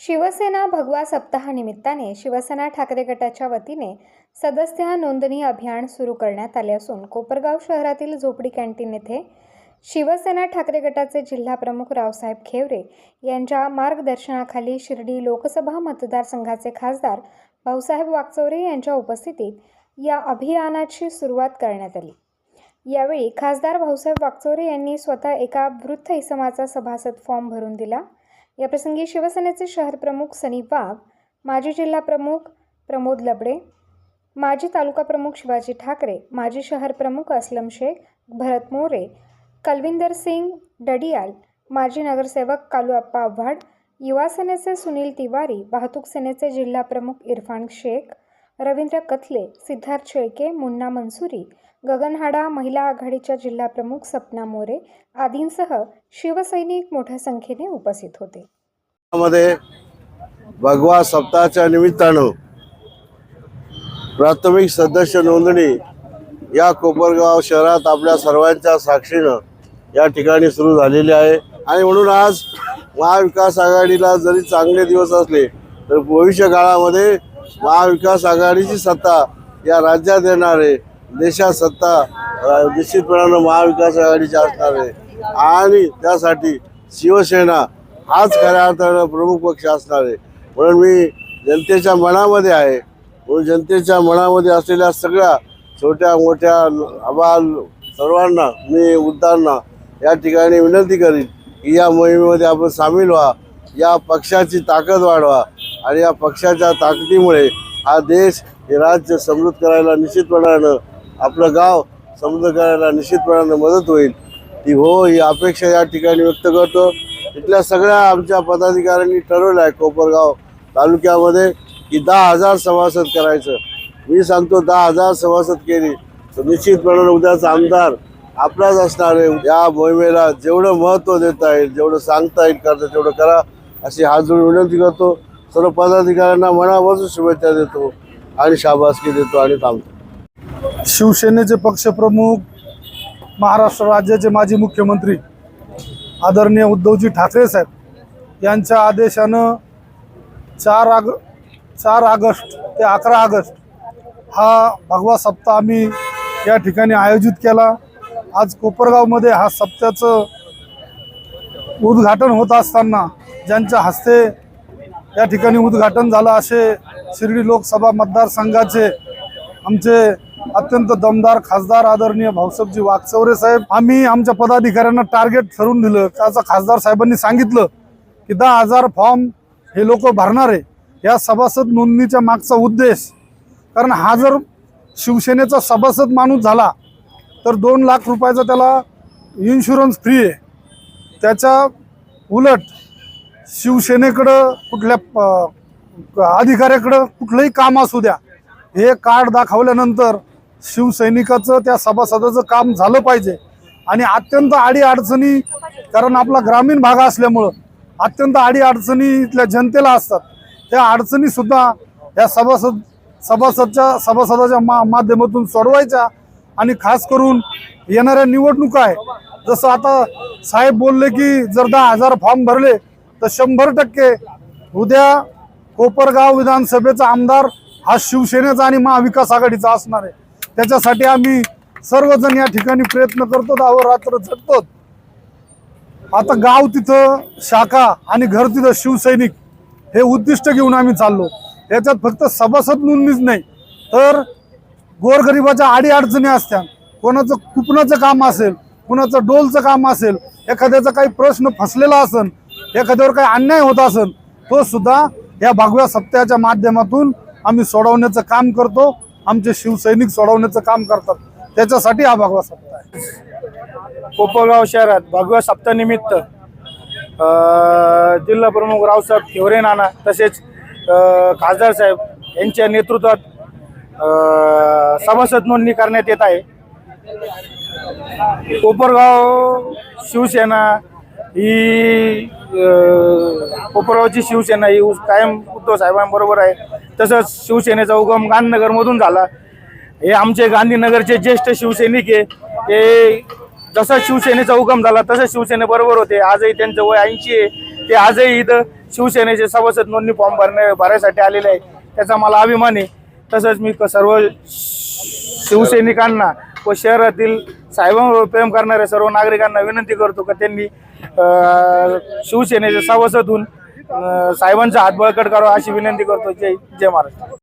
शिवसेना भगवा सप्ताहानिमित्ताने शिवसेना ठाकरे गटाच्या वतीने सदस्य नोंदणी अभियान सुरू करण्यात आले असून कोपरगाव शहरातील झोपडी कॅन्टीन येथे शिवसेना ठाकरे गटाचे जिल्हाप्रमुख रावसाहेब खेवरे यांच्या मार्गदर्शनाखाली शिर्डी लोकसभा मतदारसंघाचे खासदार भाऊसाहेब वागचौरे यांच्या उपस्थितीत या अभियानाची सुरुवात करण्यात आली. यावेळी खासदार भाऊसाहेब वागचौरे यांनी स्वतः एका वृद्ध इसमाचा सभासद फॉर्म भरून दिला. याप्रसंगी शिवसेनेचे शहर प्रमुख सनी वाघ माजी जिल्हा प्रमुख प्रमोद लबडे माजी तालुका प्रमुख शिवाजी ठाकरे माजी शहर प्रमुख असलम शेख भरत मोरे कलविंदर सिंग डडियाल माजी नगरसेवक कालूअप्पा आव्हाड युवा सेनेचे सुनील तिवारी वाहतूक सेनेचे जिल्हा प्रमुख इरफान शेख रवींद्र कथले सिद्धार्थ शेळके मुन्ना मनसुरी गगनहाडा महिला आघाडीच्या जिल्हाप्रमुख सपना मोरे आदींसह शिवसैनिक मोठ्या संख्येने उपस्थित होते. मध्ये भगवा सप्ताहाच्या निमित्तानं प्राथमिक सदस्य नोंदणी या कोपरगाव शहरात आपल्या सर्वांच्या साक्षीनं या ठिकाणी सुरू झालेली आहे. आणि म्हणून आज महाविकास आघाडीला जरी चांगले दिवस असले तर भविष्य काळामध्ये महाविकास आघाडीची सत्ता या राज्यात येणार आहे. देशात सत्ता निश्चितपणानं महाविकास आघाडीची असणार आहे. आणि त्यासाठी शिवसेना हाच खऱ्या अर्थानं प्रमुख पक्ष असणार आहे. म्हणून मी जनतेच्या मनामध्ये आहे. म्हणून जनतेच्या मनामध्ये असलेल्या सगळ्या छोट्या मोठ्या आबाल सर्वांना मी वृद्धांना या ठिकाणी विनंती करीन की या मोहिमेमध्ये आपण सामील व्हा. या पक्षाची ताकद वाढवा. आणि या पक्षाच्या ताकदीमुळे हा देश हे राज्य समृद्ध करायला निश्चितपणानं आपलं गाव समृद्ध करायला निश्चितपणानं मदत होईल. ती हो ही अपेक्षा या ठिकाणी व्यक्त करतो. इथल्या सगळ्या आमच्या पदाधिकाऱ्यांनी ठरवलं आहे कोपरगाव तालुक्यामध्ये की दहा हजार सभासद करायचं. मी सांगतो दहा हजार सभासद केली तर निश्चितपणानं उद्याचा आमदार आपलाच असणार आहे. या मोहिमेला जेवढं महत्त्व देता येईल जेवढं सांगता येईल करता तेवढं करा अशी हात जोडून विनंती करतो. सर्व पदाधिकाऱ्यांना मनापासून शुभेच्छा देतो आणि शाबासकी देतो आणि थांबतो. शिवसेनेचे पक्षप्रमुख महाराष्ट्र राज्याचे माजी मुख्यमंत्री आदरणीय उद्धवजी ठाकरे साहेब यांच्या आदेशानं चार आग चार ऑगस्ट ते अकरा ऑगस्ट हा भगवा सप्ताह आम्ही या ठिकाणी आयोजित केला. आज कोपरगावमध्ये हा सप्त्याचं उद्घाटन होत असताना ज्यांच्या हस्ते या ठिकाणी उद्घाटन झालं असे शिर्डी लोकसभा मतदारसंघाचे आमचे अत्यंत दमदार खासदार आदरणीय भाऊसाहेबजी वाघचौरे साहेब. आम्ही आमच्या पदाधिकाऱ्यांना टार्गेट ठरवून दिलं. त्याचं खासदार साहेबांनी सांगितलं की दहा हजार फॉर्म हे लोक भरणार आहे. या सभासद नोंदणीच्या मागचा उद्देश कारण हा जर शिवसेनेचा सभासद माणूस झाला तर दोन लाख रुपयाचा त्याला इन्शुरन्स फ्री आहे. त्याच्या उलट शिवसेनेकडं कुठल्या प- अधिकाऱ्याकडं कुठलंही काम असू द्या हे कार्ड दाखवल्यानंतर शिवसैनिकाचं त्या सभासदाचं काम झालं पाहिजे. आणि अत्यंत आडी अडचणी कारण आपला ग्रामीण भाग असल्यामुळं अत्यंत आडी अडचणी इथल्या जनतेला असतात. त्या अडचणीसुद्धा या सभासद सभासदच्या सभासदाच्या मा माध्यमातून सोडवायच्या आणि खास करून येणाऱ्या निवडणुका आहे जसं आता साहेब बोलले की जर दहा हजार फॉर्म भरले तर शंभर टक्के उद्या कोपरगाव विधानसभेचा आमदार हा शिवसेनेचा आणि महाविकास आघाडीचा असणार आहे. त्याच्यासाठी आम्ही सर्वजण या ठिकाणी प्रयत्न करतो अहोरात्र झटतो आता गाव तिथं शाखा आणि घर तिथं शिवसैनिक हे उद्दिष्ट घेऊन आम्ही चाललो. याच्यात फक्त सभासद नोंदणीच नाही तर गोरगरिबाच्या आडी अडचणी असत्या कोणाचं कुपनाचं काम असेल कुणाचं डोलचं काम असेल एखाद्याचा काही प्रश्न फसलेला असेल एखाद्यावर काही अन्याय होत असेल तो सुद्धा या भगव्या सप्त्याच्या माध्यमातून आम्ही सोडवण्याचं काम करतो. आमचे शिवसैनिक सोडवण्याचं काम करतात. त्याच्यासाठी हा भगवा सप्ताह आहे. कोपरगाव शहरात भगव्या सप्तानिमित्त जिल्हा प्रमुख रावसाहेब ठेवरे नाना तसेच खासदार साहेब यांच्या नेतृत्वात सभासद नोंदणी करण्यात येत आहे. कोपरगाव शिवसेना ही कोपरावची शिवसेना ही कायम उद्धव साहेबांबरोबर आहे. तसंच शिवसेनेचा उगम गांधीनगरमधून झाला. हे आमचे गांधीनगरचे ज्येष्ठ शिवसैनिक आहे. ते जसा शिवसेनेचा उगम झाला तसं शिवसेनेबरोबर होते. आजही त्यांचं वय ऐंशी आहे. ते आजही इथं शिवसेनेचे सभासद नोंदणी फॉर्म भरण्या भरायसाठी आलेले आहे. त्याचा मला अभिमान आहे. तसंच मी सर्व शिवसैनिकांना व शहरातील साहेबांवर प्रेम करणाऱ्या सर्व नागरिकांना विनंती करतो का त्यांनी शिवसेनेच्या शिवसेनेचे सभासद साहेबांचा हात बळकट करावा अशी विनंती करतो. जय जय महाराष्ट्र.